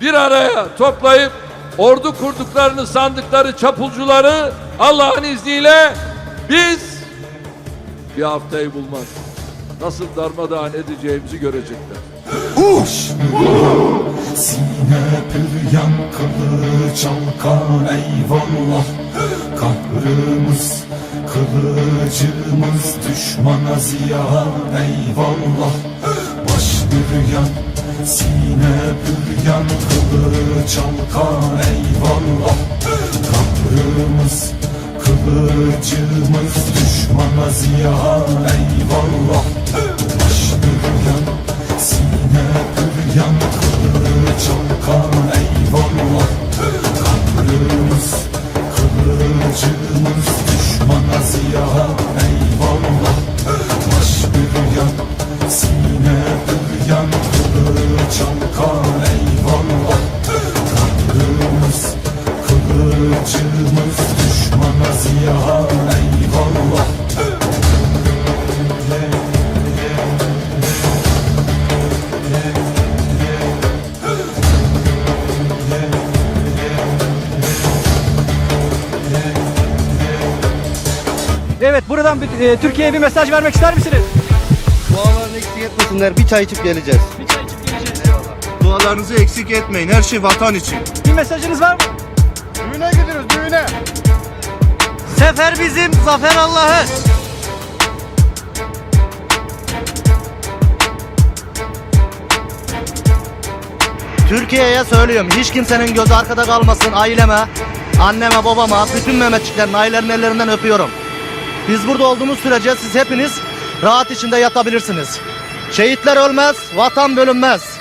bir araya toplayıp ordu kurduklarını sandıkları çapulcuları Allah'ın izniyle biz bir haftayı bulmaz. Nasıl darmadağın edeceğimizi görecekler. Uş! Sine püryan kılıç alkan eyvallah Kahrımız kılıcımız düşmana ziyan eyvallah Baş büryan sine püryan kılıç alkan eyvallah. Kahrımız kılıcımız düşmana ziyan eyvallah. Baş büryan Sine büryan kılıç alkan Evet buradan bir- e, Türkiye'ye bir mesaj vermek ister misiniz? Dualarını eksik etmesinler. Bir çay içip geleceğiz. Bir çay içip geleceğiz. Dualarınızı eksik etmeyin. Her şey vatan için. Bir mesajınız var mı? Düğüne gidiyoruz düğüne. Sefer bizim, zafer Allah'ın. Türkiye'ye söylüyorum. Hiç kimsenin gözü arkada kalmasın. Aileme, anneme, babama, bütün Mehmetçiklerin ailelerin ellerinden öpüyorum. Biz burada olduğumuz sürece siz hepiniz rahat içinde yatabilirsiniz. Şehitler ölmez, vatan bölünmez.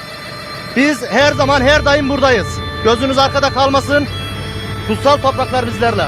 Biz her zaman her daim buradayız. Gözünüz arkada kalmasın. Kutsal topraklar bizlerle.